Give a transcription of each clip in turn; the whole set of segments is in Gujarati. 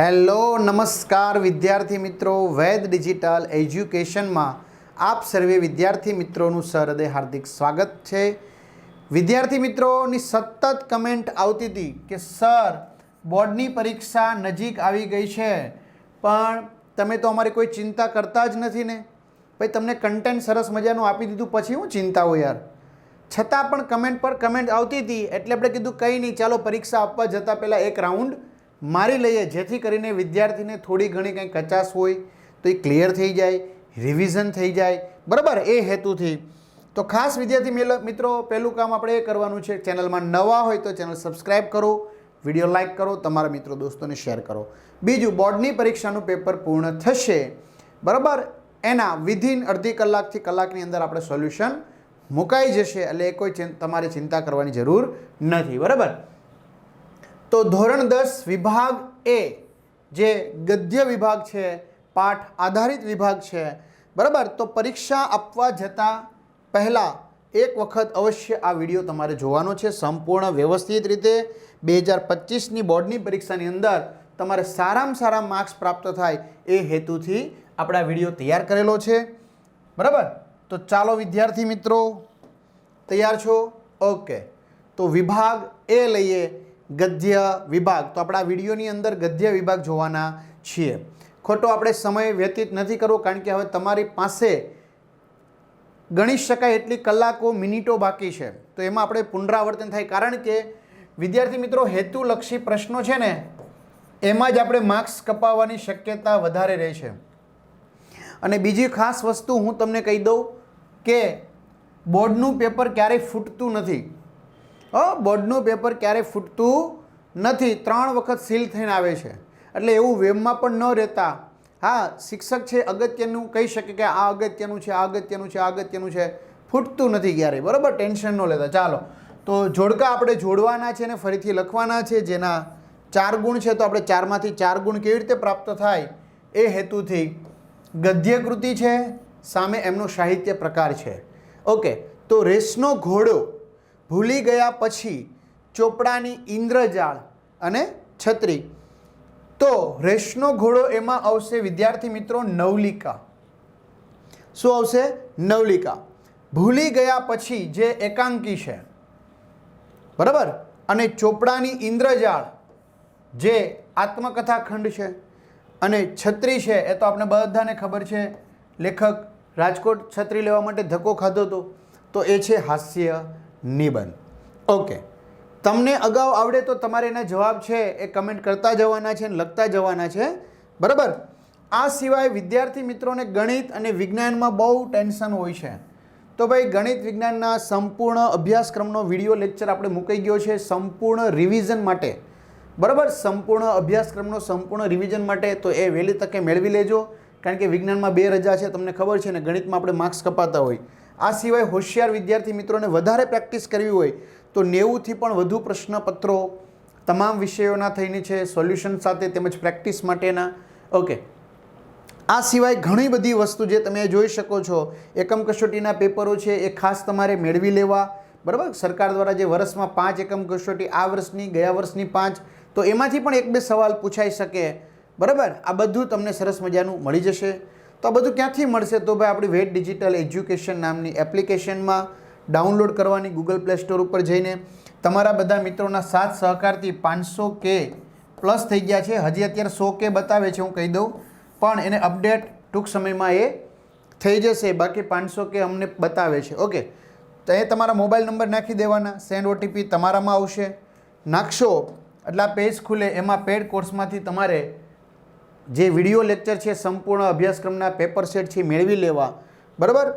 હેલો, નમસ્કાર વિદ્યાર્થી મિત્રો. વેદ ડિજિટલ એજ્યુકેશનમાં આપ સર્વે વિદ્યાર્થી મિત્રોનું સહૃદય હાર્દિક સ્વાગત છે. વિદ્યાર્થી મિત્રોની સતત કમેન્ટ આવતી હતી કે, સર, બોર્ડની પરીક્ષા નજીક આવી ગઈ છે, પણ તમે તો અમારી કોઈ ચિંતા કરતા જ નથી ને. ભાઈ, તમને કન્ટેન્ટ સરસ મજાનું આપી દીધું, પછી હું ચિંતા હોય યાર. છતાં પણ કમેન્ટ પર કમેન્ટ આવતી હતી, એટલે આપણે કીધું, કંઈ નહીં, ચાલો પરીક્ષા આપવા જતાં પહેલાં એક રાઉન્ડ મારી લઈએ, જેથી કરીને વિદ્યાર્થીને થોડી ઘણી કંઈ કચાશ હોય તો એ ક્લિયર થઈ જાય રિવિઝન થઈ જાય. બરાબર, એ હેતુથી. તો ખાસ વિદ્યાર્થી મેલ- મિત્રો, પહેલું કામ આપણે એ કરવાનું છે, ચેનલમાં નવા હોય તો ચેનલ સબસ્ક્રાઈબ કરો વીડિયો લાઇક કરો, તમારા મિત્રો દોસ્તોને શેર કરો. બીજું, બોર્ડની પરીક્ષાનું પેપર પૂર્ણ થશે. બરાબર, એના વિધિન અડધી કલાકથી કલાકની અંદર આપણે સોલ્યુશન મુકાઈ જશે, એટલે એ કોઈ તમારે ચિંતા કરવાની જરૂર નથી. બરાબર? તો ધોરણ દસ વિભાગ એ જે ગદ્ય વિભાગ છે, પાઠ આધારિત વિભાગ છે, બરાબર? તો પરીક્ષા આપવા જતાં પહેલાં એક વખત અવશ્ય આ વીડિયો તમારે જોવાનો છે. સંપૂર્ણ વ્યવસ્થિત રીતે બે હજાર પચીસની બોર્ડની પરીક્ષાની અંદર તમારે સારામાં સારા માર્ક્સ પ્રાપ્ત થાય એ હેતુથી આપણે વીડિયો તૈયાર કરેલો છે. બરાબર? તો ચાલો વિદ્યાર્થી મિત્રો, તૈયાર છો? ઓકે. તો વિભાગ એ લઈએ ગદ્ય વિભાગ. તો આપણા વિડીયોની અંદર ગદ્ય વિભાગ જોવાના છીએ. ખોટો આપણે સમય વ્યતીત નથી કરવો કારણ કે હવે તમારી પાસે ગણી શકાય એટલી કલાકો, મિનિટો બાકી છે. તો એમાં આપણે પુનરાવર્તન થાય. કારણ કે વિદ્યાર્થી મિત્રો હેતુલક્ષી પ્રશ્નો છે ને, એમાં જ આપણે માર્ક્સ કપાવવાની શક્યતા વધારે રહે છે. અને બીજી ખાસ વસ્તુ હું તમને કહી દઉં કે બોર્ડનું પેપર ક્યારેય ફૂટતું નથી. બોર્ડનું પેપર ક્યારેય ફૂટતું નથી. ત્રણ વખત સીલ થઈને આવે છે. એટલે એવું વેમમાં પણ ન રહેતા. હા, શિક્ષક છે, અગત્યનું, કહી શકે કે આ અગત્યનું છે, આ અગત્યનું છે, આ અગત્યનું છે. ફૂટતું નથી ક્યારેય. બરાબર? ટેન્શન ન લેતા. ચાલો. તો જોડકા આપણે જોડવાના છે ને ફરીથી લખવાના છે. જેના ચાર ગુણ છે, તો આપણે ચારમાંથી ચાર ગુણ કેવી રીતે પ્રાપ્ત થાય? એ હેતુથી. ગદ્યકૃતિ છે, સામે એમનો સાહિત્ય પ્રકાર છે. ઓકે. તો રેસનો ઘોડો ભૂલી ગયા પછી ચોપડાની ઇન્દ્રજાળ અને છત્રી. તો રેસનો ઘોડો એમાં આવશે, વિદ્યાર્થી મિત્રો, નવલિકા. શું આવશે? નવલિકા. ભૂલી ગયા પછી જે એકાંકી છે, બરાબર? અને ચોપડાની ઇન્દ્રજાળ, જે આત્મકથા ખંડ છે, અને છત્રી છે, એ તો આપણે બધાને ખબર છે, લેખક રાજકોટ છત્રી લેવા માટે ધક્કો ખાધો હતો. તો એ છે હાસ્ય. નિબંધ. ઓકે તમને અગાઉ આવડે તો તમારે એના જવાબ છે એ કમેન્ટ કરતા જવાના છે અને લખતા જવાના છે. બરાબર? આ સિવાય વિદ્યાર્થી મિત્રોને ગણિત અને વિજ્ઞાનમાં બહુ ટેન્શન હોય છે. તો ભાઈ, ગણિત વિજ્ઞાનના સંપૂર્ણ અભ્યાસક્રમનો વીડિયો લેક્ચર આપણે મૂકાઈ ગયો છે સંપૂર્ણ રિવિઝન માટે. બરાબર? સંપૂર્ણ અભ્યાસક્રમનો સંપૂર્ણ રિવિઝન માટે તો એ વહેલી તકે મેળવી લેજો. કારણ કે વિજ્ઞાનમાં બે રજા છે, તમને ખબર છે ને ગણિતમાં આપણે માર્ક્સ કપાતા હોય. આ સિવાય હોશિયાર વિદ્યાર્થી મિત્રોને વધારે પ્રેક્ટિસ કરવી હોય તો નેવુંથી પણ વધુ પ્રશ્નપત્રો તમામ વિષયોના થઈને છે, સોલ્યુશન સાથે તેમજ પ્રેક્ટિસ માટેના. ઓકે. આ સિવાય ઘણી બધી વસ્તુ જે તમે જોઈ શકો છો, એકમ કસોટીના પેપરો છે, એ ખાસ તમારે મેળવી લેવા. બરાબર? સરકાર દ્વારા જે વર્ષમાં પાંચ એકમ કસોટી, આ વર્ષની, ગયા વર્ષની પાંચ, તો એમાંથી પણ એક બે સવાલ પૂછાઈ શકે. બરાબર? આ બધું તમને સરસ મજાનું મળી જશે. તો આ બધું ક્યાંથી મળશે? તો ભાઈ આપણી વેટ ડિજિટલ એજ્યુકેશન નામની એપ્લિકેશનમાં ડાઉનલોડ કરવાની ગૂગલ પ્લે સ્ટોર ઉપર જઈને તમારા બધા મિત્રોના સાથ સહકારથી પાંચસો કે પ્લસ થઈ ગયા છે. હજી અત્યારે સો કે બતાવે છે હું કહી દઉં. પણ એને અપડેટ ટૂંક સમયમાં એ થઈ જશે. બાકી પાંચસો કે અમને બતાવે છે. ઓકે. તો એ તમારા મોબાઈલ નંબર નાખી દેવાના. સેન્ડ ઓટીપી તમારામાં આવશે. નાખશો. એટલે આ પેજ ખુલે. એમાં પેડ કોર્સમાંથી તમારે જે વીડિયો લેક્ચર છે, સંપૂર્ણ અભ્યાસક્રમના પેપર સેટ છે મેળવી લેવા. બરાબર?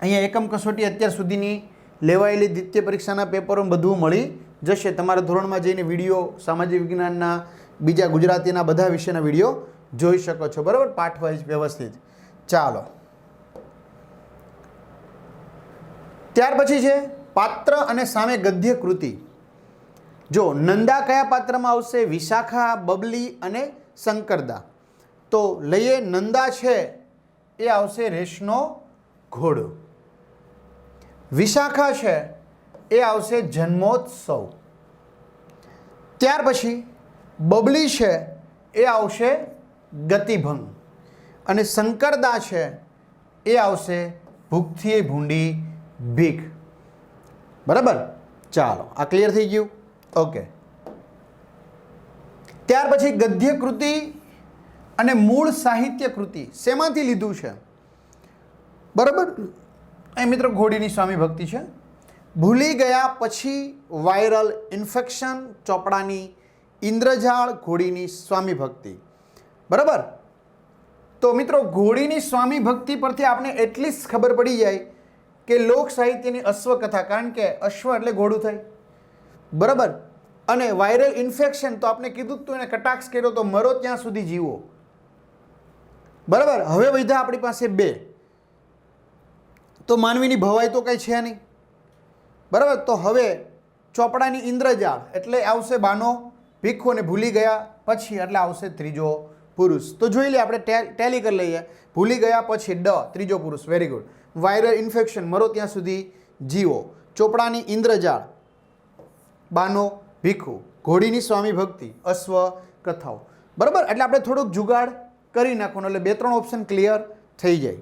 અહીંયા એકમ કસોટી અત્યાર સુધીની લેવાયેલી દ્વિતીય પરીક્ષાના પેપરો બધું મળી જશે. તમારા ધોરણમાં જઈને વીડિયો, સામાજિક વિજ્ઞાનના, બીજા ગુજરાતીના, બધા વિષયના વીડિયો જોઈ શકો છો. બરાબર? પાઠ વ્યવસ્થિત. ચાલો. ત્યાર પછી છે, પાત્ર અને સામે ગદ્ય કૃતિ. જો નંદા કયા પાત્રમાં આવશે? વિશાખા, બબલી અને શંકરદા તો લઈએ નંદા છે, એ આવશે રેશનો ઘોડો. વિશાખા છે, એ આવશે જન્મોત્સવ. ત્યાર પછી બબલી છે, એ આવશે ગતિભંગ. અને શંકરદા છે, એ આવશે ભૂખથી ભૂંડી ભીખ. બરાબર? ચાલો, આ ક્લિયર થઈ ગયું? ઓકે ત્યાર પછી ગદ્ય કૃતિ અને મૂળ સાહિત્ય કૃતિ શેમાંથી લીધું છે? બરાબર? એ મિત્રો ઘોડીની સ્વામી ભક્તિ છે. ભૂલી ગયા પછી વાયરલ ઇન્ફેક્શન ચોપડાની ઇન્દ્રજાળ ઘોડીની સ્વામી ભક્તિ. બરાબર? તો મિત્રો ઘોડીની સ્વામી ભક્તિ પરથી આપણે એટલી જ ખબર પડી જાય કે લોક સાહિત્યની અશ્વકથા, કારણ કે અશ્વ એટલે ઘોડું થાય. બરાબર? અને વાયરલ ઇન્ફેક્શન તો આપણે કીધું તું, એને કટાક્ષ કર્યો તો મરો ત્યાં સુધી જીવો. બરાબર? હવે વધ્યા આપણી પાસે બે. તો માનવીની ભવાઈ તો કંઈ છે નહીં. બરાબર? તો હવે ચોપડાની ઇન્દ્રજાળ, એટલે આવશે બાનો ભીખોને ભૂલી ગયા, પછી એટલે આવશે ત્રીજો પુરુષ. તો જોઈ લઈએ આપણે ટેલી કરી લઈએ. ભૂલી ગયા, પછી ડ, ત્રીજો પુરુષ. વેરી ગુડ વાયરલ ઇન્ફેક્શન, મરો ત્યાં સુધી જીવો. ચોપડાની ઇન્દ્રજાળ, બાનો ભીખુ, ઘોડીની સ્વામી ભક્તિ, અશ્વ કથાઓ. બરાબર? એટલે આપણે થોડુંક જુગાડ કરી નાખવાનું, એટલે બે ત્રણ ઓપ્શન ક્લિયર થઈ જાય.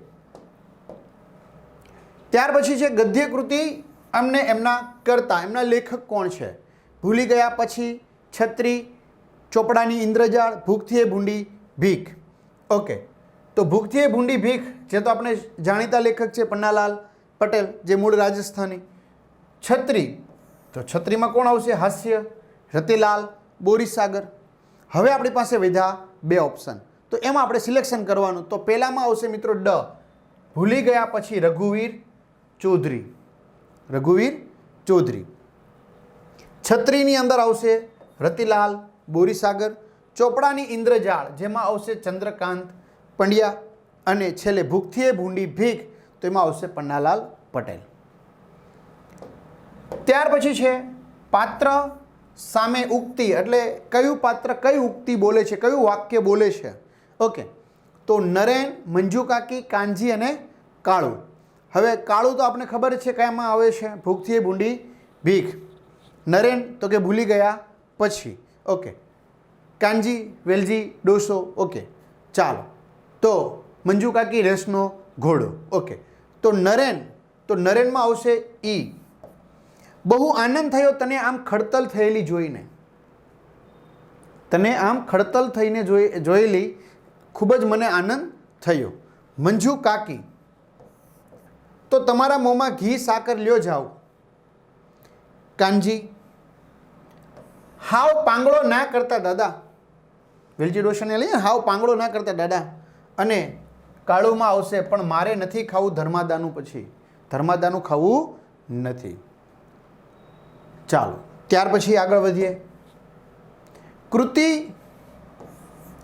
ત્યાર પછી છે ગદ્ય કૃતિ અમને એમના કરતા, એમના લેખક કોણ છે? ભૂલી ગયા પછી છત્રી, ચોપડાની ઇન્દ્રજાળ ભૂખથી ભૂંડી, ભીખ. ઓકે. તો ભૂખથી ભૂંડી, ભીખ, જે તો આપણે જાણીતા લેખક છે પન્નાલાલ પટેલ, જે મૂળ રાજસ્થાની. છત્રી તો છત્રીમાં કોણ આવશે? હાસ્ય, રતિલાલ, બોરીસાગર. હવે આપણી પાસે વિધા બે ઓપ્શન તો એમાં આપણે સિલેક્શન કરવાનું. તો પહેલામાં આવશે મિત્રો ડ. ભૂલી ગયા પછી રઘુવીર ચૌધરી. રઘુવીર ચૌધરી. છત્રીની અંદર આવશે રતિલાલ, બોરીસાગર, ચોપડાની ઇન્દ્રજાળ, જેમાં આવશે ચંદ્રકાંત પંડ્યા અને છેલ્લે ભૂખથીએ ભૂંડી ભીખ, તો એમાં આવશે પન્નાલાલ પટેલ. ત્યાર પછી છે પાત્ર સામે ઉક્તિ. એટલે કયું પાત્ર કઈ ઉક્તિ બોલે છે? કયું વાક્ય બોલે છે? ઓકે. તો નરેન, મંજુ કાકી, કાનજી અને કાળુ. હવે કાળુ તો આપણે ખબર છે કયામાં આવે છે? ભૂખથી ભૂંડી ભીખ. નરેન તો કે ભૂલી ગયા પછી. ઓકે. કાનજી, વેલજી, ડોસો. ઓકે. ચાલો. તો મંજુ કાકી રેસનો ઘોડો. ઓકે. તો નરેન, તો નરેનમાં આવશે ઈ. બહુ આનંદ થયો, તને આમ ખડતલ થયેલી જોઈને. તને આમ ખડતલ થઈને જોઈ, જોયેલી ખૂબ જ મને આનંદ થયો. મંજુ કાકી, તો તમારા મોંમાં ઘી, સાકર લ્યો જાઓ. કાનજી, હાવ પાંગળો ના કરતા દાદા. વેલજી રોશને લઈએ હાવ પાંગળો ના કરતા દાદા. અને કાળુમાં આવશે, પણ મારે નથી ખાવું ધર્માદાનું પછી. ધર્માદાનું ખાવું નથી. ચાલો, ત્યાર પછી આગળ વધીએ. કૃતિ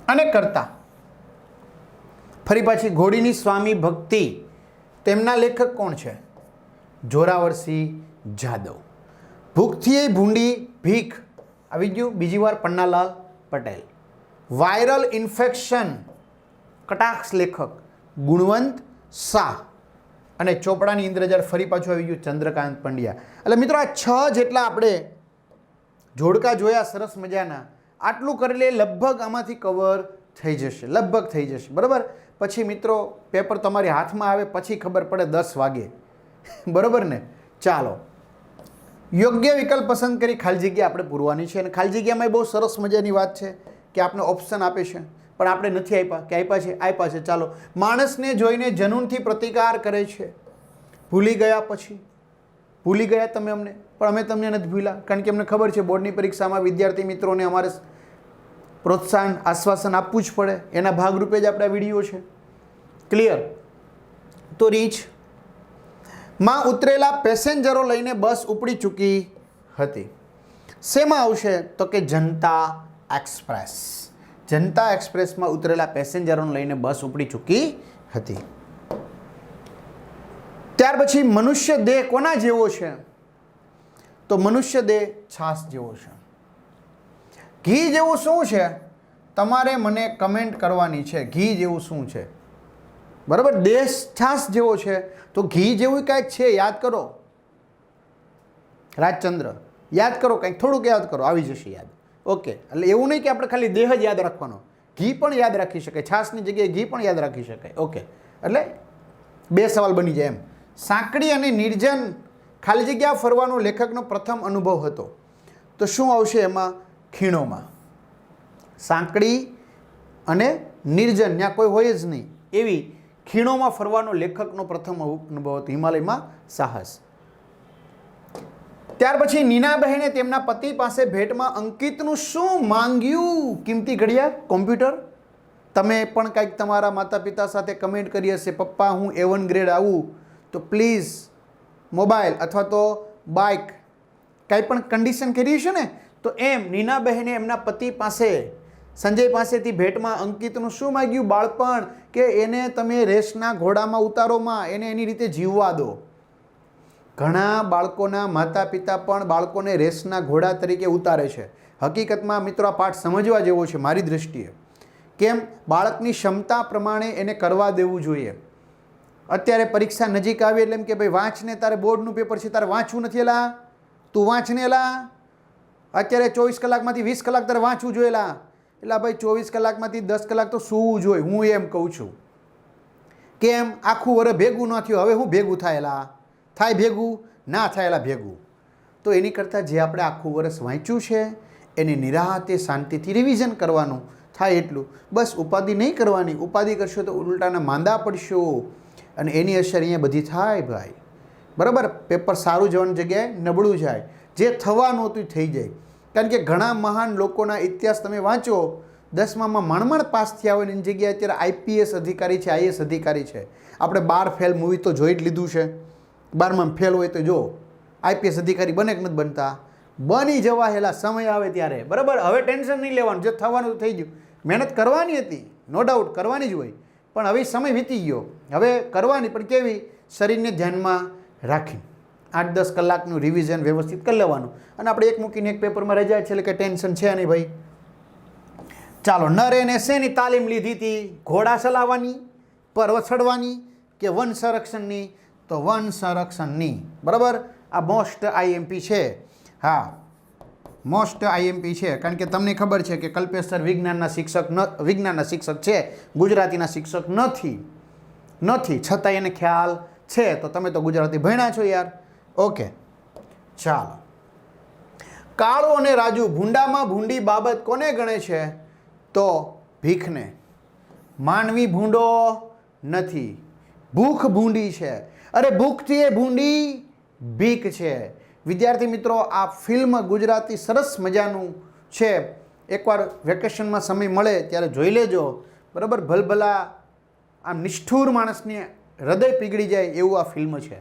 અને કર્તા. ફરી પાછી ઘોડીની સ્વામી ભક્તિ, તેમના લેખક કોણ છે? જોરાવરસિંહ જાદવ. ભૂખથી ભૂંડી ભીખ. આવી ગયું બીજી વાર પન્નાલાલ પટેલ. Viral infection. કટાક્ષ લેખક ગુણવંત શાહ. અને ચોપડાની ઇન્દ્રજાળ ફરી પાછું આવી ગયું ચંદ્રકાંત પંડ્યા. એટલે મિત્રો આ છ જેટલા આપણે જોડકા જોયા સરસ મજાના, આટલું કરી લે લગભગ આમાંથી કવર થઈ જશે, લગભગ થઈ જશે, બરાબર? પછી મિત્રો પેપર તમારી હાથમાં આવે, પછી ખબર પડે દસ વાગે. બરાબર ને? ચાલો. યોગ્ય વિકલ્પ પસંદ કરી ખાલી જગ્યા આપણે પૂરવાની છે અને ખાલી જગ્યામાં બહુ સરસ મજાની વાત છે કે આપણે ઓપ્શન આપે છે. પણ આપણે નથી આપ્યા કે આપ્યા છે? આપ્યા છે. ચાલો. માણસને જોઈને જનૂનથી પ્રતિકાર કરે છે. ભૂલી ગયા પછી. ભૂલી ગયા તમે અમને? પણ અમે તમને નથી ભૂલ્યા. કારણ કે અમને ખબર છે, બોર્ડની પરીક્ષામાં વિદ્યાર્થી મિત્રોને અમારે પ્રોત્સાહન, આશ્વાસન આપવું જ પડે. એના ભાગરૂપે જ આપણા વીડિયો છે. ક્લિયર તો રીચમાં ઉતરેલા પેસેન્જરો લઈને બસ ઉપડી ચૂકી હતી. શેમાં આવશે? તો કે જનતા એક્સપ્રેસ. જનતા એક્સપ્રેસમાં ઉતરેલા પેસેન્જરોને લઈને બસ ઉપડી ચૂકી હતી. ત્યાર પછી મનુષ્ય દેહ કોના જેવો છે? તો મનુષ્ય દેહ છાસ જેવો છે. ઘી જેવું શું છે? તમારે મને કમેન્ટ કરવાની છે, ઘી જેવું શું છે? બરાબર? દેશ છાસ જેવો છે. તો ઘી જેવું કાંઈક છે, યાદ કરો. રાજચંદ્ર, યાદ કરો, કંઈક થોડુંક યાદ કરો, આવી જશે યાદ. ઓકે. એટલે એવું નહીં કે આપણે ખાલી દેહ જ યાદ રાખવાનો. ઘી પણ યાદ રાખી શકાય. છાશની જગ્યાએ ઘી પણ યાદ રાખી શકાય. ઓકે. એટલે બે સવાલ બની જાય એમ. સાંકડી અને નિર્જન ખાલી જગ્યા ફરવાનો લેખકનો પ્રથમ અનુભવ હતો. તો શું આવશે એમાં? ખીણોમાં. સાંકડી અને નિર્જન, ત્યાં કોઈ હોય જ નહીં. એવી ખીણોમાં ફરવાનો લેખકનો પ્રથમ અનુભવ હતો. હિમાલયમાં સાહસ. ત્યાર પછી નીનાબહેને તેમના પતિ પાસે ભેટમાં અંકિતનું શું માંગ્યું? કિંમતી ઘડિયાળ? કોમ્પ્યુટર? તમે પણ કંઈક તમારા માતા પિતા સાથે કમેન્ટ કરી હશે, પપ્પા, હું એવન ગ્રેડ આવું. તો પ્લીઝ મોબાઈલ અથવા તો બાઇક કાંઈ પણ કન્ડિશન કરી છે ને? તો એમ નીનાબહેને એમના પતિ પાસે, સંજય પાસેથી ભેટમાં અંકિતનું શું માગ્યું? બાળપણ, કે એને તમે રેસના ઘોડામાં ઉતારોમાં એને એની રીતે જીવવા દો. ઘણા બાળકોના માતા પિતા પણ બાળકોને રેસના ઘોડા તરીકે ઉતારે છે. હકીકતમાં મિત્રો, આ પાઠ સમજવા જેવો છે મારી દૃષ્ટિએ કેમ? બાળકની ક્ષમતા પ્રમાણે એને કરવા દેવું જોઈએ. અત્યારે પરીક્ષા નજીક આવી એટલે એમ કે ભાઈ, વાંચને તારે બોર્ડનું પેપર છે, તારે વાંચવું નથી એલા. તું વાંચને એલા. અત્યારે ચોવીસ કલાકમાંથી વીસ કલાક તારે વાંચવું જોયેલા એટલે ભાઈ, ચોવીસ કલાકમાંથી દસ કલાક તો સૂવું જોઈએ, હું એમ કહું છું. કેમ? આખું વરસ ભેગું ન થયું, હવે હું ભેગું થાયેલા થાય ભેગું, ના થાયેલા ભેગું. તો એની કરતાં જે આપણે આખું વર્ષ વાંચ્યું છે, એની નિરાહતે શાંતિથી રિવિઝન કરવાનું થાય એટલું. બસ ઉપાધિ નહીં કરવાની, ઉપાધિ કરશો તો ઉલટાના માંદા પડશો. અને એની અસર અહીંયા બધી થાય ભાઈ. બરાબર? પેપર સારું જવાની જગ્યાએ નબળું જાય. જે થવાનું હતું થઈ જાય. કારણ કે ઘણા મહાન લોકોના ઇતિહાસ તમે વાંચો, દસમામાં મણમણ પાસ થયા હોય એની જગ્યાએ અત્યારે આઈપીએસ અધિકારી છે આઈએસ અધિકારી છે. આપણે બાર ફેલ મૂવી તો જોઈ જ લીધું છે. બારમાં ફેલ હોય તો જો, આઈપીએસ અધિકારી બને કે નથી બનતા? બની જવા હેલા સમય આવે ત્યારે. બરાબર? હવે ટેન્શન નહીં લેવાનું. જે થવાનું થઈ ગયું. મહેનત કરવાની હતી નો ડાઉટ કરવાની જ હોય. પણ હવે સમય વીતી ગયો. હવે કરવાની પણ કેવી? શરીરને ધ્યાનમાં રાખી આઠ દસ કલાકનું રિવિઝન વ્યવસ્થિત કરી લેવાનું. અને આપણે એક મૂકીને એક પેપરમાં રજા છે, એટલે કે ટેન્શન છે નહીં ભાઈ. ચાલો, નરેને શેની તાલીમ લીધી હતી. ઘોડા ચલાવવાની, પર્વત ચડવાની કે વન સંરક્ષણની? તો વન સંરક્ષણની, બરાબર? આ મોસ્ટ આઈએમપી છે. હા, મોસ્ટ આઈએમપી છે. કારણ કે તમને ખબર છે કે કલ્પેશ સર વિજ્ઞાનના શિક્ષક ન, વિજ્ઞાનના શિક્ષક છે, ગુજરાતીના શિક્ષક નથી. નથી. છતાં એને ખ્યાલ છે. તો તમે તો ગુજરાતી ભણ્યા છો યાર. ઓકે. ચાલો. કાળો અને રાજુ ભૂંડામાં ભૂંડી બાબત કોને ગણે છે? તો ભીખને. માનવી ભૂંડો નથી. ભૂખ ભૂંડી છે. અરે ભૂખથી એ ભૂંડી ભીખ છે. વિદ્યાર્થી મિત્રો, આ ફિલ્મ ગુજરાતી સરસ મજાનું છે. એકવાર વેકેશનમાં સમય મળે ત્યારે જોઈ લેજો. બરાબર? ભલભલા, આમ નિષ્ઠુર માણસને હૃદય પીગળી જાય એવું આ ફિલ્મ છે.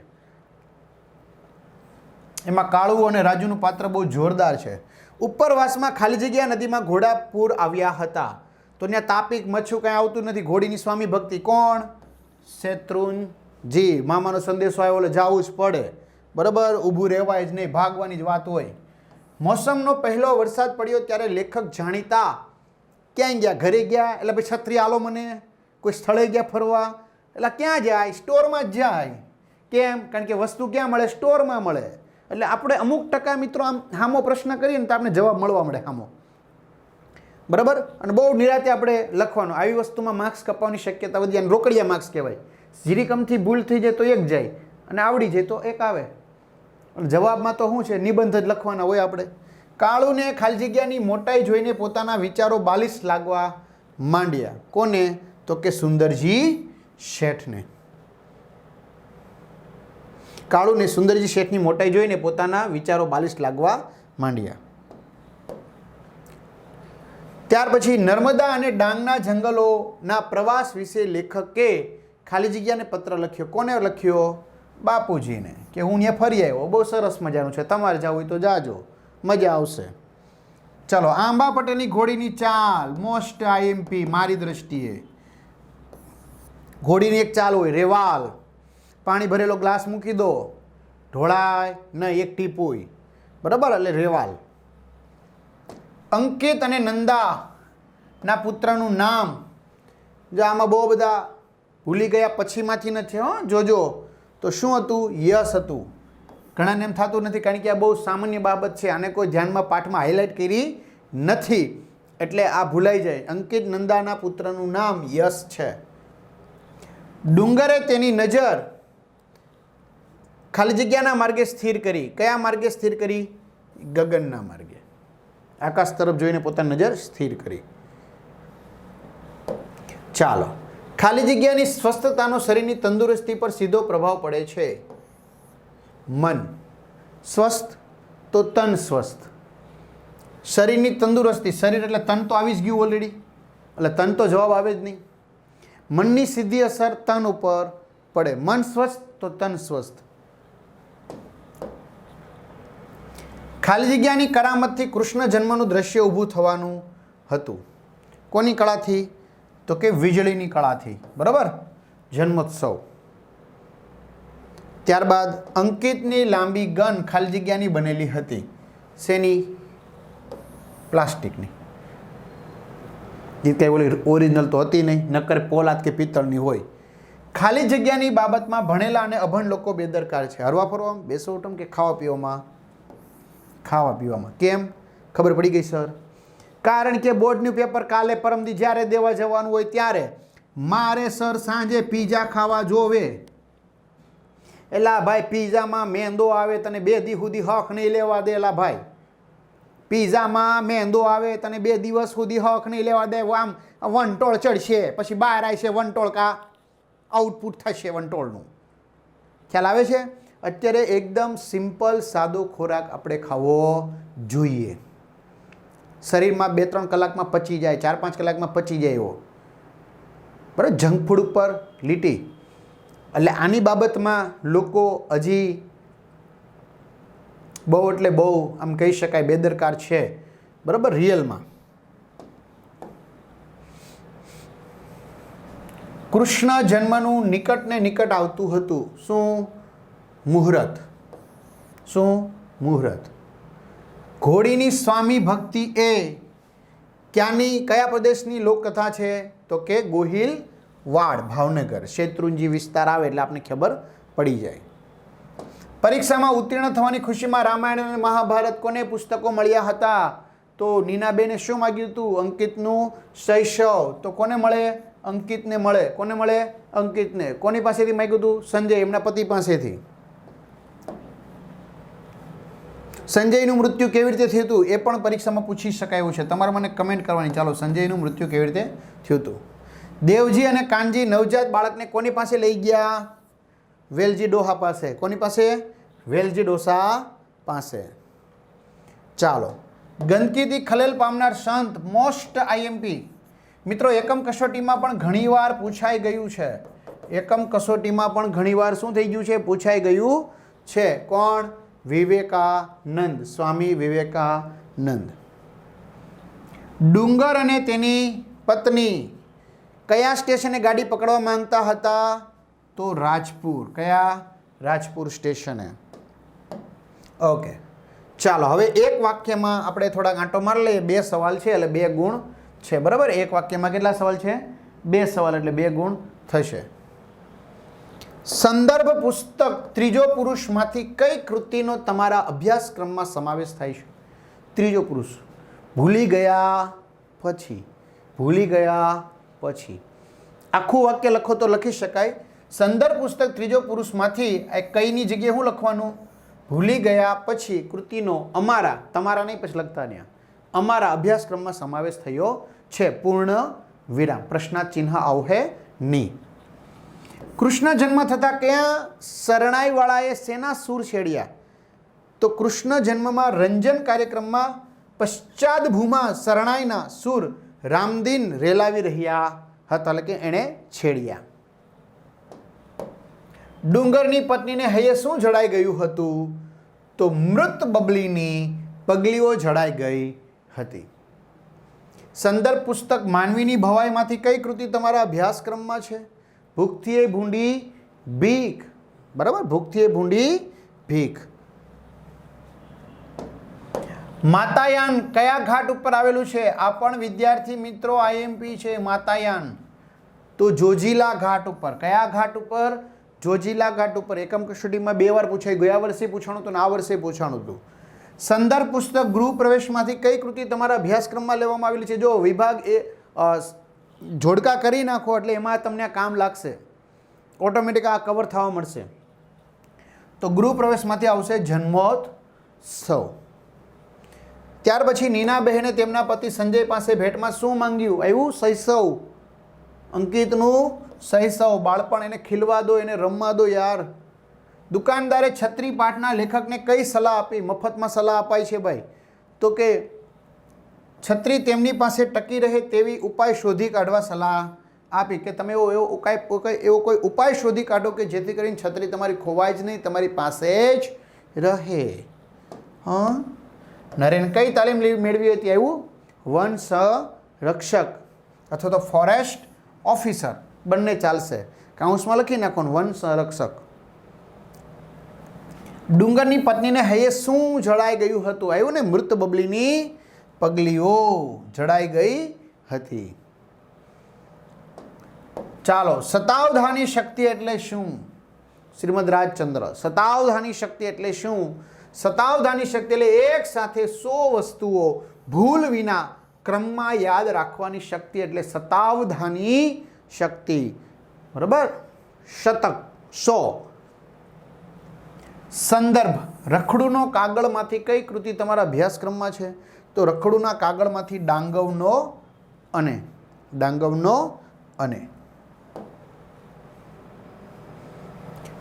એમાં કાળુ અને રાજુનું પાત્ર બહુ જોરદાર છે. ઉપરવાસમાં ખાલી જગ્યા નદીમાં ઘોડા પૂર આવ્યા હતા. તો ત્યાં તાપિક મચ્છું કાંઈ આવતું નથી. ઘોડીની સ્વામી ભક્તિ કોણ? શેત્રુંજી મામાનો સંદેશો આવ્યો એટલે જવું જ પડે. બરાબર? ઊભું રહેવાય જ નહીં, ભાગવાની જ વાત હોય. મોસમનો પહેલો વરસાદ પડ્યો ત્યારે લેખક જાણીતા ક્યાં ગયા? ઘરે ગયા? એટલે ભાઈ છત્રી આલો મને? કોઈ સ્થળે ગયા ફરવા? એટલે ક્યાં જાય? સ્ટોરમાં જ જાય. કેમ? કારણ કે વસ્તુ ક્યાં મળે? સ્ટોરમાં મળે. એટલે આપણે અમુક ટકા મિત્રો આમ હામો પ્રશ્ન કરીએ ને તો આપણે જવાબ મળવા મળે હામો. બરાબર? અને બહુ નિરાતે આપણે લખવાનું. આવી વસ્તુમાં માર્ક્સ કપાવવાની શક્યતા વધી અને રોકડિયા માર્ક્સ કહેવાય. જીરીકમથી ભૂલ થઈ જાય તો એક જાય અને આવડી જાય તો એક આવે. જવાબમાં તો શું છે? નિબંધ જ લખવાના હોય આપણે. કાળુને ખાલી જગ્યાની મોટાઈ જોઈને પોતાના વિચારો બાલિશ લાગવા માંડ્યા. કોને? તો કે સુંદરજી શેઠને. કાળુને સુંદરજી શેઠની મોટાઈ જોઈને પોતાના વિચારો બાલિશ લાગવા માંડ્યા. ત્યાર પછી નર્મદા અને ડાંગના જંગલોના પ્રવાસ વિશે લેખકે ખાલી જગ્યાને પત્ર લખ્યો. કોને લખ્યો? બાપુજીને. કે હું ત્યાં ફરી આવ્યો. બહુ સરસ મજાનું છે. તમારે જવું હોય તો જાજો. મજા આવશે. ચલો, આંબા પટેલની ઘોડીની ચાલ. મોસ્ટ આઈએમપી મારી દ્રષ્ટિએ. ઘોડીની એક ચાલ હોય, રેવાલ. પાણી ભરેલો ગ્લાસ મૂકી દો. ઢોળાય ન એક ટીપોય બરાબર? એટલે રેવાલ. અંકિત અને નંદા ના પુત્રનું નામ. જો આમાં બહુ બધા ભૂલી ગયા પછીમાંથી નથી, હો, જોજો. તો શું હતું? યશ હતું. ઘણાને એમ થતું નથી, કારણ કે આ બહુ સામાન્ય બાબત છે. આને કોઈ ધ્યાનમાં પાઠમાં હાઇલાઇટ કરી નથી. એટલે આ ભૂલાઈ જાય. અંકિત નંદાના પુત્રનું નામ યશ છે. ડુંગરે તેની નજર ખાલી જગ્યાના માર્ગે સ્થિર કરી. કયા માર્ગે સ્થિર કરી? ગગનના માર્ગે. આકાશ તરફ જોઈને પોતાની નજર સ્થિર કરી. ચાલો. ખાલી જગ્યાની સ્વસ્થતાનો શરીરની તંદુરસ્તી પર સીધો પ્રભાવ પડે છે. મન સ્વસ્થ તો તન સ્વસ્થ. શરીરની તંદુરસ્તી, શરીર એટલે તન તો આવી જ ગયું ઓલરેડી એટલે તન તો જવાબ આવે જ નહીં. મનની સીધી અસર તન ઉપર પડે. મન સ્વસ્થ તો તન સ્વસ્થ. ખાલી જગ્યાની કરામતથી કૃષ્ણ જન્મનું દ્રશ્ય ઊભું થવાનું હતું. કોની કળાથી? તો કે વીજળીની કળાથી, બરાબર? જન્મોત્સવ. ત્યારબાદ અંકિતની લાંબી ગન ખાલી જગ્યાની બનેલી હતી, શેની? પ્લાસ્ટિકની. એ કંઈ ઓલી ઓરિજિનલ તો હતી નહીં નક્કર પોલાદ કે પિત્તળની હોય. ખાલી જગ્યાની બાબતમાં ભણેલા અને અભણ લોકો બેદરકાર છે. હરવા ફરવામાં બેસો ઉઠમ કે ખાવા પીવામાં? ખાવા પીવામાં. કેમ? ખબર પડી ગઈ, સર? કારણ કે બોર્ડનું પેપર કાલે પરમદી જ્યારે દેવા જવાનું હોય ત્યારે મારે સર સાંજે પીઝા ખાવા જોવે. એલા ભાઈ પીઝામાં મેંદો આવે તને બે દી સુધી હક નહીં લેવા દે, એલા ભાઈ. પીઝામાં મેંદો આવે તને બે દિવસ સુધી હક નહીં લેવા દે, આમ વંટોળ ચડશે, પછી બહાર આવશે વંટોળ કા આઉટપુટ થશે વંટોળનું. ખ્યાલ આવે છે? અત્યારે એકદમ સિમ્પલ સાદો ખોરાક આપણે ખાવો જોઈએ. શરીરમાં બે ત્રણ કલાકમાં પચી જાય, ચાર પાંચ કલાકમાં પચી જાય એવો. બરાબર? જંક ફૂડ ઉપર લીટી. એટલે આની બાબતમાં લોકો હજી બહુ એટલે બહુ આમ કહી શકાય બેદરકાર છે. બરાબર? રિયલમાં. કૃષ્ણ જન્મનું નિકટ ને નિકટ આવતું હતું. શું? મુહૂર્ત. શું? મુહૂર્ત. ઘોડીની સ્વામી ભક્તિ એ ક્યાંની, કયા પ્રદેશની લોકકથા છે? તો કે ગોહિલ વાડ, ભાવનગર. શેત્રુંજી વિસ્તાર આવે એટલે આપણને ખબર પડી જાય. પરીક્ષામાં ઉત્તીર્ણ થવાની ખુશીમાં રામાયણ અને મહાભારત કોને પુસ્તકો મળ્યા હતા? તો નીનાબેને શું માગ્યું હતું અંકિતનું શૈશવ. તો કોને મળે? અંકિતને મળે. કોને મળે? અંકિતને. કોની પાસેથી માગ્યું હતું સંજય, એમના પતિ પાસેથી. સંજયનું મૃત્યુ કેવી રીતે થયું હતું એ પણ પરીક્ષામાં પૂછી શકાય છે. તમારે મને કમેન્ટ કરવાની. ચાલો, સંજયનું મૃત્યુ કેવી રીતે થયું હતું? દેવજી અને કાનજી નવજાત બાળકને કોની પાસે લઈ ગયા? વેલજી ડોહા પાસે. કોની પાસે? વેલજી ડોસા પાસે. ચાલો. ગંદકીથી ખલેલ પામનાર સંત, મોસ્ટ આઈએમપી મિત્રો, એકમ કસોટીમાં પણ ઘણીવાર પૂછાઈ ગયું છે. એકમ કસોટીમાં પણ ઘણીવાર શું થઈ ગયું છે? પૂછાઈ ગયું છે. કોણ? વિવેકાનંદ, સ્વામી વિવેકાનંદ. ડુંગર અને તેની પત્ની કયા સ્ટેશને ગાડી પકડવા માંગતા હતા? તો રાજપુર. કયા રાજપુર સ્ટેશને? ઓકે. ચાલો, હવે એક વાક્યમાં આપણે થોડાક આંટો મારી લઈએ. બે સવાલ છે, એટલે બે ગુણ છે. બરાબર? એક વાક્યમાં કેટલા સવાલ છે? બે સવાલ, એટલે બે ગુણ થશે. સંદર્ભ પુસ્તક ત્રીજો પુરુષમાંથી કઈ કૃતિનો તમારા અભ્યાસક્રમમાં સમાવેશ થાય છે? ત્રીજો પુરુષ, ભૂલી ગયા પછી, ભૂલી ગયા પછી. આખું વાક્ય લખો તો લખી શકાય. સંદર્ભ પુસ્તક ત્રીજો પુરુષમાંથી એ કઈની જગ્યાએ શું લખવાનું? ભૂલી ગયા પછી કૃતિનો અમારા, તમારા નહીં, પછી લખતા ત્યાં અમારા અભ્યાસક્રમમાં સમાવેશ થયો છે પૂર્ણ વિરામ. પ્રશ્નાર્થ ચિહ્ન આવશે નહીં. કૃષ્ણ જન્મ થતાં ક્યાં? શરણાઈવાળાએ શેના સૂર છેડ્યા. તો કૃષ્ણ જન્મમાં રંજન કાર્યક્રમમાં પશ્ચાદ ભૂમા શરણાઈના સૂર રામદીન રેલાવી રહ્યા હતા. એટલે કે એણે છેડ્યા. ડુંગરની પત્નીને હૈયે શું જડાઈ ગયું હતું? તો મૃત બબલીની પગલીઓ જડાઈ ગઈ હતી. સંદર્ભ પુસ્તક માનવીની ભવાઈમાંથી કઈ કૃતિ તમારા અભ્યાસક્રમમાં છે? ભૂખથી એ ભૂંડી ભીખ. બરાબર? ભૂખથી એ ભૂંડી ભીખ. માતાયાન કયા ઘાટ ઉપર આવેલું છે? આ પણ વિદ્યાર્થી મિત્રો આઈએમપી છે, માતાયાન. તો જોજીલા ઘાટ ઉપર. કયા ઘાટ ઉપર? જોજીલા ઘાટ ઉપર. એકમ કસોટીમાં બે વાર પૂછાય ગયા વર્ષે પૂછાણું હતું આ વર્ષે પૂછાણું હતું. સંદર્ભ પુસ્તક ગૃહ પ્રવેશમાંથી કઈ કૃતિ તમારા અભ્યાસક્રમમાં લેવામાં આવેલી છે? જો વિભાગ એ જોડકા કરી નાખો એટલે એમાં તમને કામ લાગશે. ઓટોમેટિક આ કવર થવા મળશે. તો ગૃહ પ્રવેશમાંથી આવશે જન્મોત્સવ ત્યાર પછી નીનાબહેને તેમના પતિ સંજય પાસે ભેટમાં શું માંગ્યું? આવ્યું શૈશવ અંકિતનું શૈશવ બાળપણ એને ખીલવા દો, એને રમવા દો યાર. દુકાનદારે છત્રી પાઠના લેખકને કઈ સલાહ આપી? મફતમાં સલાહ અપાય છે ભાઈ. તો કે છત્રી તેમની પાસે ટકી રહે તેવી ઉપાય શોધી કાઢવા સલાહ આપી કે તમે એવો એવો ઉકાય એવો કોઈ ઉપાય શોધી કાઢો કે જેથી કરીને છત્રી તમારી ખોવાય જ નહીં, તમારી પાસે જ રહે. હા? નરેન કઈ તાલીમ મેળવી હતી આવ્યું વન સંરક્ષક અથવા તો ફોરેસ્ટ ઓફિસર. બંને ચાલશે. કાઉન્સમાં લખી નાખવાનું, વન સંરક્ષક ડુંગરની પત્નીને હૈયે શું જળાઈ ગયું હતું? આવ્યું ને મૃત બબલીની પગલીઓ જડાઈ ગઈ હતી. ચાલો સતાવધાની શક્તિ એટલે શું? શ્રીમદ રાજચંદ્ર સતાવધાની શક્તિ એટલે શું? સતાવધાની શક્તિ એટલે એક સાથે સો વસ્તુઓ ભૂલ વિના ક્રમમાં યાદ રાખવાની શક્તિ એટલે સતાવધાની શક્તિ. બરાબર? શતક, સો. સંદર્ભ, રખડુનો કાગળમાંથી કઈ કૃતિ તમારા અભ્યાસક્રમમાં છે? તો રખડુના કાગળમાંથી ડાંગવનો અને ડાંગવનો અને.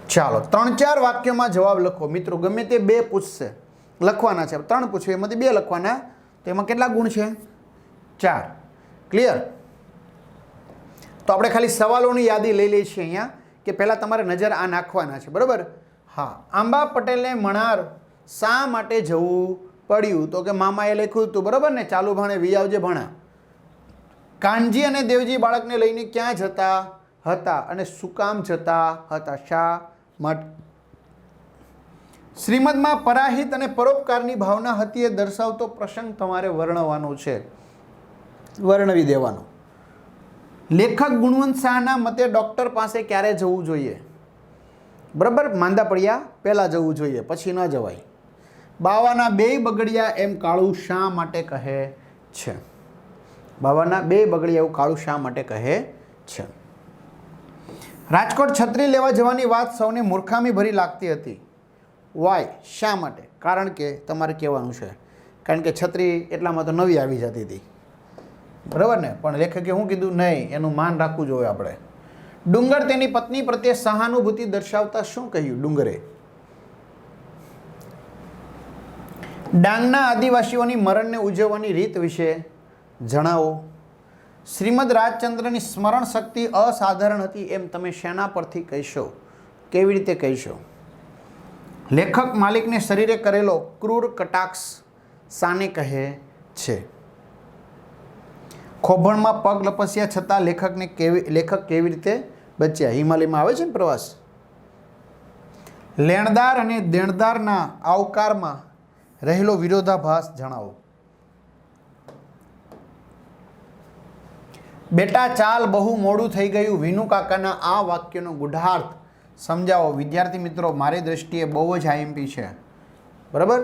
ચાલો, ત્રણ ચાર વાક્યમાં જવાબ લખો. મિત્રો, ગમે તે બે પૂછશે. લખવાના છે. ત્રણ પૂછે. એમાંથી બે લખવાના. તો એમાં કેટલા ગુણ છે? ચાર. ક્લિયર તો આપણે ખાલી સવાલોની યાદી લઈ લઈએ છીએ અહીંયા, કે પહેલાં તમારે નજર આ નાખવાના છે. બરાબર? હા. આંબા પટેલને મણાર શા માટે જવું? પડ્યું તો કે મામાએ લખ્યું હતું, બરાબર ને? ચાલુ ભણે વી આવજે ભણા. કાનજી અને દેવજી બાળકને લઈને ક્યાં જતા હતા અને શું કામ જતા હતા? શા માટે શ્રીમદમાં પરાહિત અને પરોપકારની ભાવના હતી એ દર્શાવતો પ્રસંગ તમારે વર્ણવાનો છે. વર્ણવી દેવાનો. લેખક ગુણવંત શાહના મતે ડૉક્ટર પાસે ક્યારે જવું જોઈએ? બરાબર? માંદા પડ્યા, પહેલાં જવું જોઈએ, પછી ન જવાય. બાવાના બેય બગડિયા એમ કાળું શા માટે કહે છે? બાવાના બે બગડિયા એવું કાળું શા માટે કહે છે? રાજકોટ છત્રી લેવા જવાની વાત સૌને મૂર્ખામી ભરી લાગતી હતી. વાય શા માટે? કારણ કે તમારે કહેવાનું છે. કારણ કે છત્રી એટલામાં તો નવી આવી જતી હતી. બરાબર ને? પણ લેખકે શું કીધું, નહીં, એનું માન રાખવું જોઈએ આપણે. ડુંગર તેની પત્ની પ્રત્યે સહાનુભૂતિ દર્શાવતા શું કહ્યું ડુંગરે? ડાંગના આદિવાસીઓની મરણને ઉજવવાની રીત વિશે જણાવો. શ્રીમદ રાજચંદ્રની સ્મરણ શક્તિ અસાધારણ હતી એમ તમે શેના પરથી કહેશો? કેવી રીતે કહેશો? લેખક માલિકને શરીરે કરેલો ક્રૂર કટાક્ષ સાને કહે છે. ખોભણમાં પગ લપસ્યા છતાં લેખકને કેવી, લેખક કેવી રીતે બચ્યા? હિમાલયમાં આવે છે ને પ્રવાસ? લેણદાર અને દેણદારના આવકારમાં રહેલો વિરોધાભાસ જણાવો. બેટા, ચાલ બહુ મોડું થઈ ગયું. વિનુ કાકાના આ વાક્યનો ગુઢાર્થ સમજાવો. વિદ્યાર્થી મિત્રો, મારી દ્રષ્ટિએ બહુ જ આઈએમપી છે. બરાબર?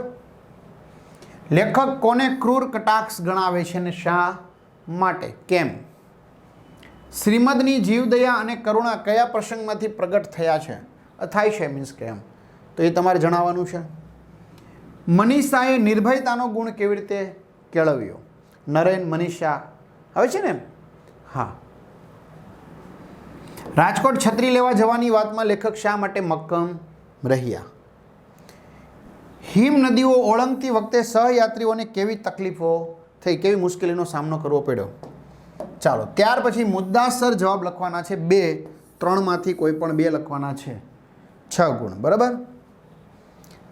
લેખક કોને ક્રૂર કટાક્ષ ગણાવે છે અને શા માટે? કેમ? શ્રીમદની જીવદયા અને કરુણા કયા પ્રસંગમાંથી પ્રગટ થયા છે? થાય છે મીન્સ કે એમ. તો એ તમારે જણાવવાનું છે? મનીષાએ નિર્ભયતાનો ગુણ કેવી રીતે કેળવ્યો? નરેન, મનીષા. હવે છે ને હા. રાજકોટ છત્રી લેવા જવાની વાતમાં લેખક શા માટે મક્કમ રહ્યા? હિમ નદીઓ ઓળંગતી વખતે સહયાત્રીઓને કેવી તકલીફો થઈ, કેવી મુશ્કેલીનો સામનો કરવો પડ્યો? ચાલો, ત્યાર પછી મુદ્દાસર જવાબ લખવાના છે બે, ત્રણમાંથી કોઈ પણ બે લખવાના છે. છ ગુણ, બરાબર?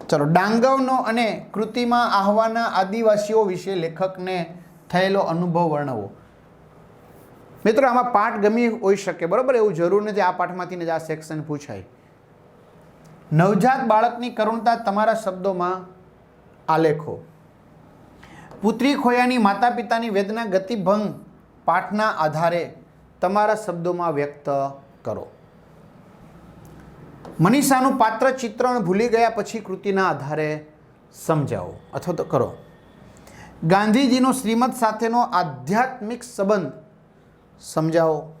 ચલો, ડાંગવનો અને કૃતિમાં આહવાના આદિવાસીઓ વિશે લેખકને થયેલો અનુભવ વર્ણવો. મિત્રો, આમાં પાઠ ગમી હોઈ શકે, બરાબર? એવું જરૂર નથી, આ પાઠમાંથી જ આ સેક્શન પૂછાય. નવજાત બાળકની કરુણતા તમારા શબ્દોમાં આલેખો. પુત્રી ખોયાની માતા પિતાની વેદના ગતિભંગ પાઠના આધારે તમારા શબ્દોમાં વ્યક્ત કરો. મનીષાનું પાત્ર ચિત્રણ ભૂલી ગયા પછી કૃતિના આધારે સમજાવો. અથવા તો કરો. ગાંધીજીનો શ્રીમદ સાથેનો આધ્યાત્મિક સંબંધ સમજાવો.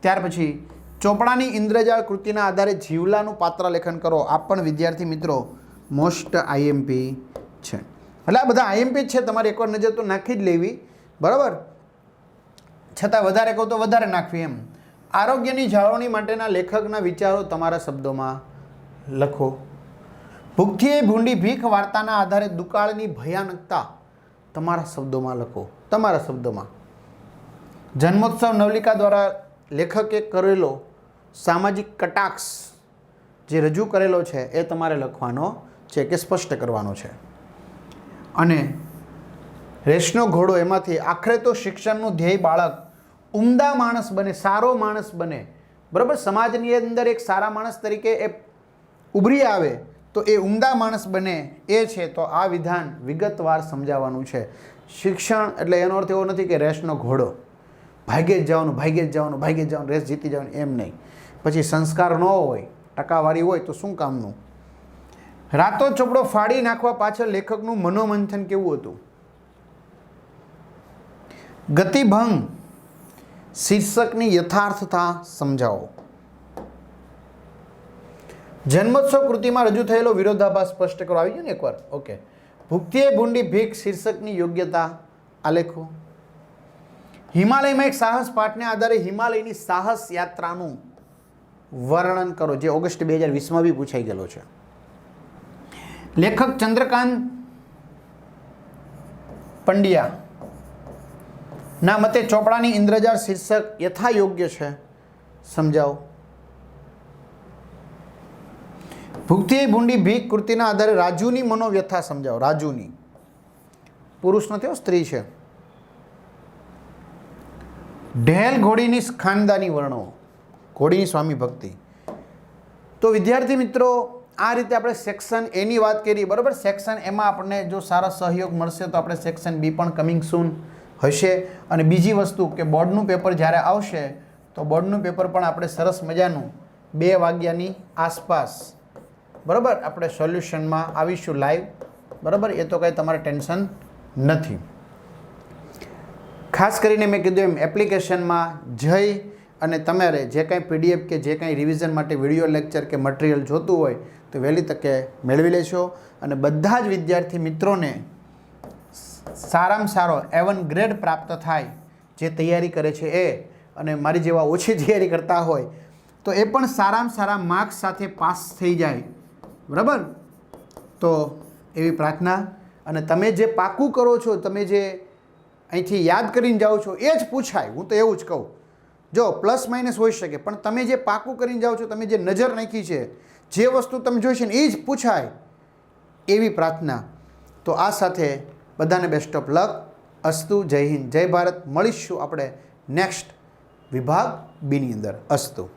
ત્યાર પછી ચોપડાની ઇન્દ્રજાળ કૃતિના આધારે જીવલાનું પાત્ર લેખન કરો. આ પણ વિદ્યાર્થી મિત્રો, મોસ્ટ આઈએમપી છે. એટલે આ બધા આઈએમપી છે, તમારે એકવાર નજર તો નાખી જ લેવી. બરાબર? છતાં વધારે કહું તો વધારે નાખવી એમ. આરોગ્યની જાળવણી માટેના લેખકના વિચારો તમારા શબ્દોમાં લખો. ભૂખ્યે ભૂંડી ભીખ વાર્તાના આધારે દુકાળની ભયાનકતા તમારા શબ્દોમાં લખો. તમારા શબ્દોમાં. જન્મોત્સવ નવલિકા દ્વારા લેખકે કરેલો સામાજિક કટાક્ષ જે રજૂ કરેલો છે એ તમારે લખવાનો છે કે સ્પષ્ટ કરવાનો છે. અને રેશનો ઘોડો એમાંથી આખરે તો શિક્ષણનું ધ્યેય બાળક ઉમદા માણસ બને, સારો માણસ બને. બરાબર? સમાજની અંદર એક સારા માણસ તરીકે એ ઉભરી આવે, તો એ ઉમદા માણસ બને, એ છે, તો આ વિધાન વિગતવાર સમજાવવાનું છે. શિક્ષણ એટલે એનો અર્થ એવો નથી કે રેસનો ઘોડો. ભાગે જ જવાનું, ભાગે જ જવાનું ભાગ્યે જ જવાનું, રેસ જીતી જવાનું એમ નહીં. પછી સંસ્કાર ન હોય, ટકાવારી હોય, તો શું કામનું? રાતો ચોપડો ફાડી નાખવા પાછળ લેખકનું મનોમંથન કેવું હતું? ગતિભંગ શીર્ષકની યથાર્થતા સમજાવો. જન્મોત્સવ કૃતિમાં રજૂ થયેલો વિરોધાભાસ સ્પષ્ટ કરો. આવી ગયો ને એકવાર? ઓકે. ભૂક્તિએ ભૂંડી ભીખ શીર્ષકની યોગ્યતા આલેખો. હિમાલયમાં એક સાહસ પાઠને આધારે હિમાલયની સાહસ યાત્રાનું વર્ણન કરો. જે ઓગસ્ટ બે હજાર વીસમાં બી પૂછાઈ ગયેલો છે. લેખક ચંદ્રકાંત પંડ્યા ના, મતે ચોપડાની ઇન્દ્રજાળ શીર્ષક યથા યોગ્ય છે. સમજાવો. ભૂખથી ભૂંડી, ભીખ, કૃતિના આધારે રાજુની મનોવ્યથા સમજાવો. રાજુની. પુરુષ નથી સ્ત્રી છે. ઢેલ ઘોડીની ખાનદાની વર્ણો. ઘોડીની સ્વામી ભક્તિ. તો વિદ્યાર્થી મિત્રો, આ રીતે આપણે સેક્શન એની વાત કરી બરાબર? સેક્શન એમાં આપણને જો સારા સહયોગ મળશે, તો આપણે સેક્શન બી પણ કમિંગ સૂન હશે અને બીજી વસ્તુ કે બોર્ડનું પેપર જ્યારે આવશે, તો બોર્ડનું પેપર પણ આપણે સરસ મજાનું બે વાગ્યાની આસપાસ, બરાબર, આપણે સોલ્યુશનમાં આવીશું લાઈવ, બરાબર, એ તો કંઈ તમારે ટેન્શન નથી. ખાસ કરીને મેં કીધું એમ, એપ્લિકેશનમાં જઈ અને તમારે જે કાંઈ પીડીએફ કે જે કાંઈ રિવિઝન માટે વીડિયો લેક્ચર કે મટીરિયલ જોતું હોય, તો વહેલી તકે મેળવી લેશો અને બધા જ વિદ્યાર્થી મિત્રોને સારામાં સારો એવન ગ્રેડ પ્રાપ્ત થાય જે તૈયારી કરે છે એ અને મારી જેવા ઓછી તૈયારી કરતા હોય, તો એ પણ સારામાં સારા માર્ક્સ સાથે પાસ થઈ જાય. બરાબર? તો એવી પ્રાર્થના અને તમે જે પાકું કરો છો, તમે જે અહીંથી યાદ કરીને જાઓ છો, એ જ પૂછાય. હું તો એવું જ કહું. જો પ્લસ માઇનસ હોઈ શકે, પણ તમે જે પાકું કરીને જાઓ છો, તમે જે નજર નાખી છે, જે વસ્તુ તમે જોઈ છે ને, એ જ પૂછાય એવી પ્રાર્થના. તો આ સાથે બધાને બેસ્ટ ઓફ લક અસ્તુ, જય હિન્દ, જય ભારત. મળીશું આપણે નેક્સ્ટ વિભાગ બીની અંદર. અસ્તુ.